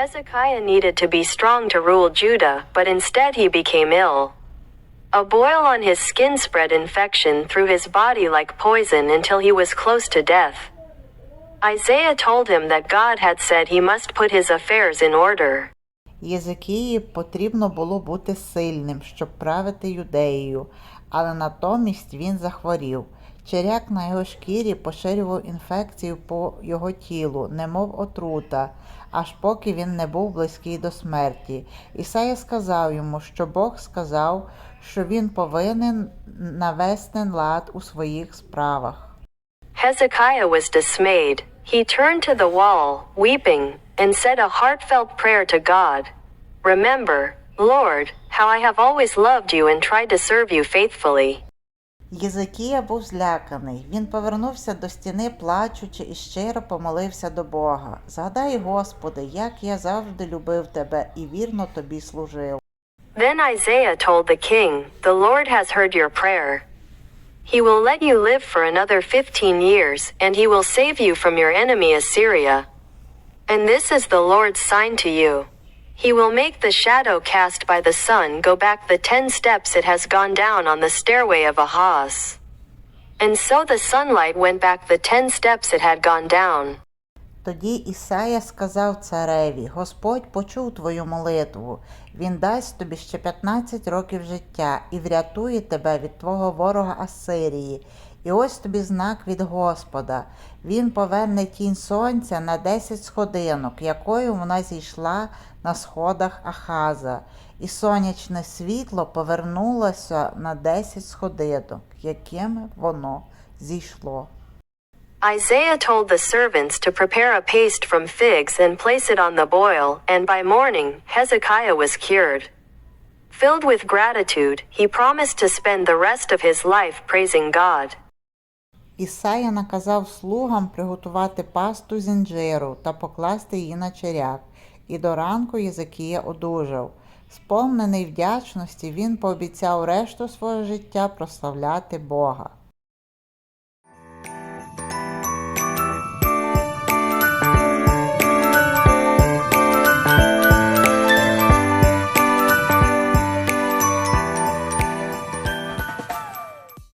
Hezekiah needed to be strong to rule Judah, but instead he became ill. A boil on his skin spread infection through his body like poison until he was close to death. Isaiah told him that God had said he must put his affairs in order. Єзекії потрібно було бути сильним, щоб правити юдеєю, але натомість він захворів. Черяк на його шкірі поширював інфекцію по його тілу, немов отрута, аж поки він не був близький до смерті. Ісая сказав йому, що Бог сказав, що він повинен навести лад у своїх справах. Hezekiah was dismayed. He turned to the wall, weeping, and said a heartfelt prayer to God. Remember, Lord, how I have always loved you and tried to serve you faithfully. Єзекія був зляканий. Він повернувся до стіни, плачучи, і щиро помолився до Бога. Згадай, Господи, як я завжди любив тебе і вірно тобі служив. Then Isaiah told the king, The Lord has heard your prayer. He will let you live for another fifteen years, and he will save you from your enemy Assyria. And this is the Lord's sign to you. He will make the shadow cast by the sun go back the ten steps it has gone down on the stairway of Ahaz. And so the sunlight went back the ten steps it had gone down. Тоді Ісая сказав цареві: Господь почув твою молитву. Він дасть тобі ще 15 років життя і врятує тебе від твого ворога Асирії. І ось тобі знак від Господа. Він поверне тінь сонця на 10 сходинок, якою вона зійшла на сходах Ахаза, і сонячне світло повернулося на 10 сходинок, якими воно зійшло. Isaiah told the servants to prepare a paste from figs and place it on the boil, and by morning, Hezekiah was cured. Filled with gratitude, he promised to spend the rest of his life praising God. Ісая наказав слугам приготувати пасту з інжиру та покласти її на черяк, і до ранку Єзекія одужав. Сповнений вдячності, він пообіцяв решту свого життя прославляти Бога.